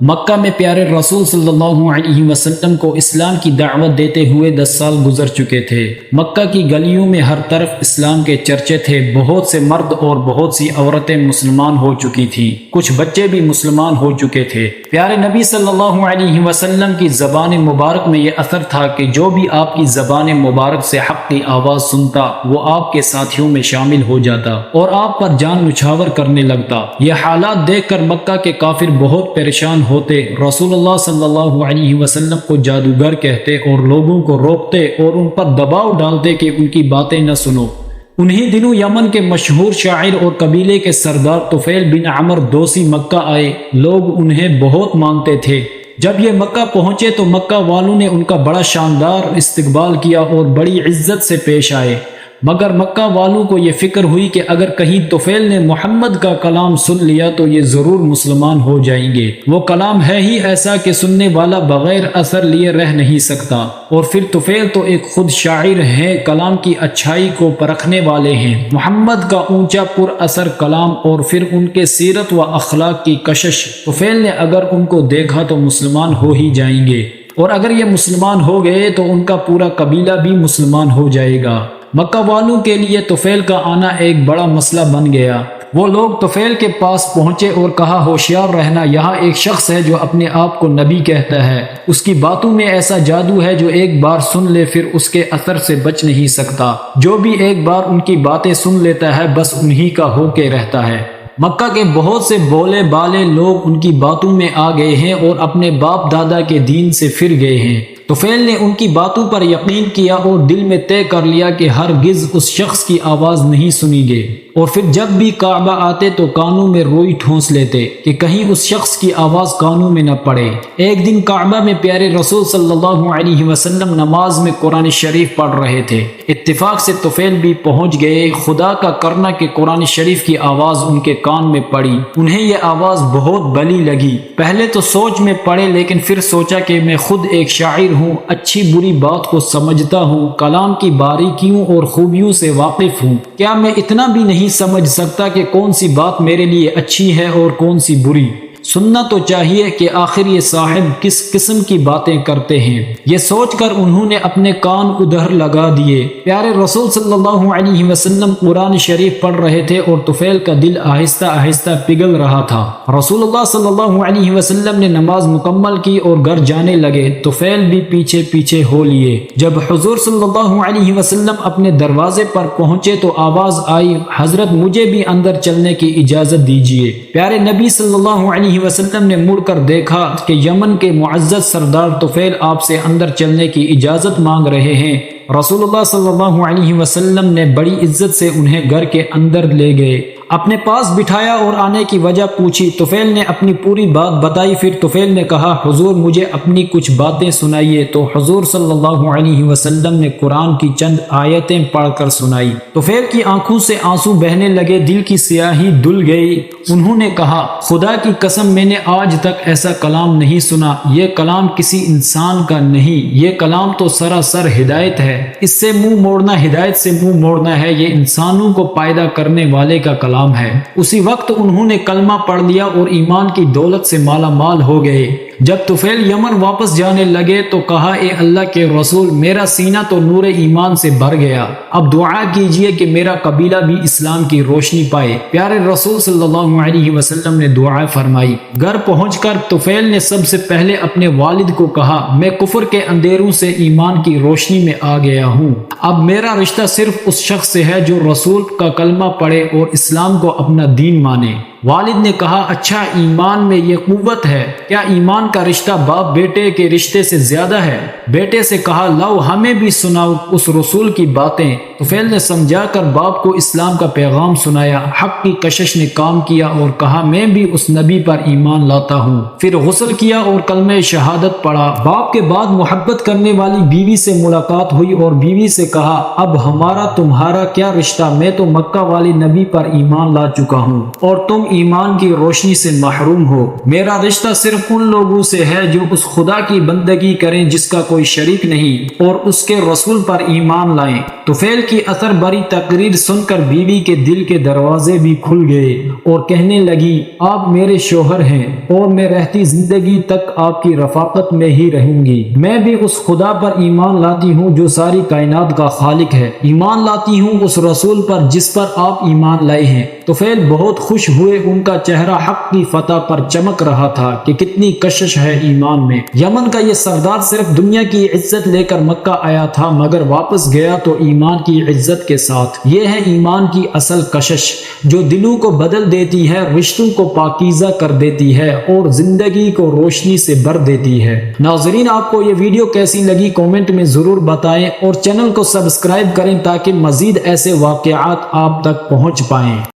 مکہ میں پیارے رسول صلی اللہ علیہ وسلم کو اسلام کی دعوت دیتے ہوئے دس سال گزر چکے تھے۔ مکہ کی گلیوں میں ہر طرف اسلام کے چرچے تھے۔ بہت سے مرد اور بہت سی عورتیں مسلمان ہو چکی تھیں۔ کچھ بچے بھی مسلمان ہو چکے تھے۔ پیارے نبی صلی اللہ علیہ وسلم کی زبان مبارک میں یہ اثر تھا کہ جو بھی آپ کی زبان مبارک سے حق کی آواز سنتا، وہ آپ کے ساتھیوں میں شامل ہو جاتا اور آپ پر جان نچھاور کرنے لگتا۔ یہ حالات دیکھ کر مکہ کے کافر بہت پریشان ہوتے۔ رسول اللہ صلی اللہ علیہ وسلم کو جادوگر کہتے اور لوگوں کو روکتے اور ان پر دباؤ ڈالتے کہ ان کی باتیں نہ سنو۔ انہی دنوں یمن کے مشہور شاعر اور قبیلے کے سردار طفیل بن عمر دوسی مکہ آئے۔ لوگ انہیں بہت مانتے تھے۔ جب یہ مکہ پہنچے تو مکہ والوں نے ان کا بڑا شاندار استقبال کیا اور بڑی عزت سے پیش آئے۔ مگر مکہ والوں کو یہ فکر ہوئی کہ اگر کہیں توفیل نے محمد کا کلام سن لیا تو یہ ضرور مسلمان ہو جائیں گے۔ وہ کلام ہے ہی ایسا کہ سننے والا بغیر اثر لیے رہ نہیں سکتا۔ اور پھر توفیل تو ایک خود شاعر ہے کلام کی اچھائی کو پرکھنے والے ہیں۔ محمد کا اونچا پر اثر کلام اور پھر ان کے سیرت و اخلاق کی کشش۔ توفیل نے اگر ان کو دیکھا تو مسلمان ہو ہی جائیں گے۔ اور اگر یہ مسلمان ہو گئے تو ان کا پورا قبیلہ بھی مسلمان ہو جائے گا۔ مکہ والوں کے لیے توفیل کا آنا ایک بڑا مسئلہ بن گیا۔ وہ لوگ توفیل کے پاس پہنچے اور کہا، ہوشیار رہنا یہاں ایک شخص ہے جو اپنے آپ کو نبی کہتا ہے۔ اس کی باتوں میں ایسا جادو ہے جو ایک بار سن لے، پھر اس کے اثر سے بچ نہیں سکتا۔ جو بھی ایک بار ان کی باتیں سن لیتا ہے، بس انہی کا ہو کے رہتا ہے۔ مکہ کے بہت سے بولے بالے لوگ ان کی باتوں میں آ گئے ہیں اور اپنے باپ دادا کے دین سے پھر گئے ہیں۔ توفیل نے ان کی باتوں پر یقین کیا اور دل میں طے کر لیا کہ ہر گز اس شخص کی آواز نہیں سنی گے۔ اور پھر جب بھی کعبہ آتے تو کانوں میں روئی ٹھونس لیتے کہ کہیں اس شخص کی آواز کانوں میں نہ پڑے۔ ایک دن کعبہ میں پیارے رسول صلی اللہ علیہ وسلم نماز میں قرآن شریف پڑھ رہے تھے۔ اتفاق سے توفیل بھی پہنچ گئے۔ خدا کا کرنا کہ قرآن شریف کی آواز ان کے کان میں پڑی۔ انہیں یہ آواز بہت بلی لگی۔ پہلے تو سوچ میں پڑے لیکن پھر سوچا کہ میں خود ایک شاعر ہوں، اچھی بری بات کو سمجھتا ہوں، کلام کی باریکیوں اور خوبیوں سے واقف ہوں۔ کیا میں اتنا بھی نہیں سمجھ سکتا کہ کون سی بات میرے لیے اچھی ہے اور کون سی بری؟ سننا تو چاہیے کہ آخر یہ صاحب کس قسم کی باتیں کرتے ہیں۔ یہ سوچ کر انہوں نے اپنے کان ادھر لگا دیے۔ پیارے رسول صلی اللہ علیہ وسلم قرآن شریف پڑھ رہے تھے اور طفیل کا دل آہستہ آہستہ پگھل رہا تھا۔ رسول اللہ صلی اللہ علیہ وسلم نے نماز مکمل کی اور گھر جانے لگے۔ طفیل بھی پیچھے پیچھے ہو لیے۔ جب حضور صلی اللہ علیہ وسلم اپنے دروازے پر پہنچے تو آواز آئی، حضرت مجھے بھی اندر چلنے کی اجازت دیجیے پیارے نبی صلی اللہ علیہ وسلم نے مڑ کر دیکھا کہ یمن کے معزز سردار توفیل آپ سے اندر چلنے کی اجازت مانگ رہے ہیں۔ رسول اللہ صلی اللہ علیہ وسلم نے بڑی عزت سے انہیں گھر کے اندر لے گئے۔ اپنے پاس بٹھایا اور آنے کی وجہ پوچھی۔ توفیل نے اپنی پوری بات بتائی۔ پھر توفیل نے کہا، حضور مجھے اپنی کچھ باتیں سنائیے۔ تو حضور صلی اللہ علیہ وسلم نے قرآن کی چند آیتیں پڑھ کر سنائی۔ توفیل کی آنکھوں سے آنسو بہنے لگے، دل کی سیاہی دل گئی۔ انہوں نے کہا، خدا کی قسم، میں نے آج تک ایسا کلام نہیں سنا۔ یہ کلام کسی انسان کا نہیں۔ یہ کلام تو سراسر ہدایت ہے۔ اس سے منہ موڑنا ہدایت سے منہ موڑنا ہے۔ یہ انسانوں کو پیدا کرنے والے کا کلام غلام ہے۔ اسی وقت انہوں نے کلمہ پڑھ لیا اور ایمان کی دولت سے مالا مال ہو گئے۔ جب توفیل یمن واپس جانے لگے تو کہا، اے اللہ کے رسول، میرا سینہ تو نور ایمان سے بھر گیا۔ اب دعا کیجیے کہ میرا قبیلہ بھی اسلام کی روشنی پائے۔ پیارے رسول صلی اللہ علیہ وسلم نے دعا فرمائی۔ گھر پہنچ کر توفیل نے سب سے پہلے اپنے والد کو کہا، میں کفر کے اندھیروں سے ایمان کی روشنی میں آ گیا ہوں۔ اب میرا رشتہ صرف اس شخص سے ہے جو رسول کا کلمہ پڑھے اور اسلام کو اپنا دین مانے۔ والد نے کہا اچھا ایمان میں یہ قوت ہے۔ کیا ایمان کا رشتہ باپ بیٹے کے رشتے سے زیادہ ہے؟ بیٹے سے کہا، لاؤ ہمیں بھی سناؤ اس رسول کی باتیں۔ توفیل نے سمجھا کر باپ کو اسلام کا پیغام سنایا۔ حق کی کشش نے کام کیا اور کہا، میں بھی اس نبی پر ایمان لاتا ہوں۔ پھر غسل کیا اور کلمہ شہادت پڑھا۔ باپ کے بعد محبت کرنے والی بیوی سے ملاقات ہوئی اور بیوی سے کہا، اب ہمارا تمہارا کیا رشتہ؟ میں تو مکہ والی نبی پر ایمان لا چکا ہوں۔ اور تم ایمان کی روشنی سے محروم ہو۔ میرا رشتہ صرف ان لوگوں سے ہے جو اس خدا کی بندگی کریں جس کا کوئی شریک نہیں اور اس کے رسول پر ایمان لائیں۔ تو فیل کی اثر بری تقریر سن کر بیوی کے دل کے دروازے بھی کھل گئے اور کہنے لگی، آپ میرے شوہر ہیں اور میں رہتی زندگی تک آپ کی رفاقت میں ہی رہوں گی۔ میں بھی اس خدا پر ایمان لاتی ہوں جو ساری کائنات کا خالق ہے۔ ایمان لاتی ہوں اس رسول پر جس پر آپ ایمان لائے ہیں۔ تو فیل بہت خوش ہوئے ان کا چہرہ حق کی فتح پر چمک رہا تھا کہ کتنی کشش ہے ایمان میں۔ یمن کا یہ سردار صرف دنیا کی عزت لے کر مکہ آیا تھا، مگر واپس گیا تو ایمان کی عزت کے ساتھ۔ یہ ہے ایمان کی اصل کشش، جو دلوں کو بدل دیتی ہے، رشتوں کو پاکیزہ کر دیتی ہے، اور زندگی کو روشنی سے بھر دیتی ہے۔ ناظرین، آپ کو یہ ویڈیو کیسی لگی کومنٹ میں ضرور بتائیں، اور چینل کو سبسکرائب کریں تاکہ مزید ایسے واقعات آپ تک پہنچ پائیں۔